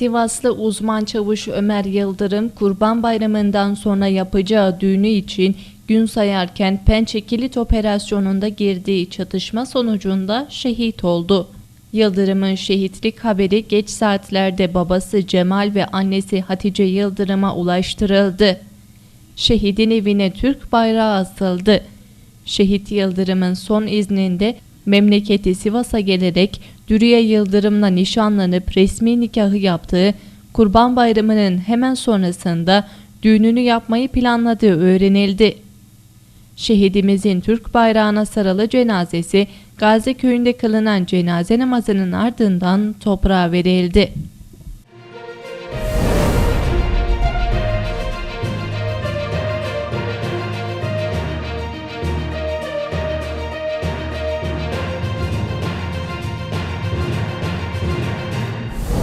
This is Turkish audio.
Sivaslı uzman çavuş Ömer Yıldırım Kurban Bayramı'ndan sonra yapacağı düğünü için gün sayarken Pençe Kilit operasyonunda girdiği çatışma sonucunda şehit oldu. Yıldırım'ın şehitlik haberi geç saatlerde babası Cemal ve annesi Hatice Yıldırım'a ulaştırıldı. Şehidin evine Türk bayrağı asıldı. Şehit Yıldırım'ın son izninde memleketi Sivas'a gelerek Dürüye Yıldırım'la nişanlanıp resmi nikahı yaptığı Kurban Bayramı'nın hemen sonrasında düğününü yapmayı planladığı öğrenildi. Şehidimizin Türk bayrağına sarılı cenazesi Gazi köyünde kılınan cenaze namazının ardından toprağa verildi.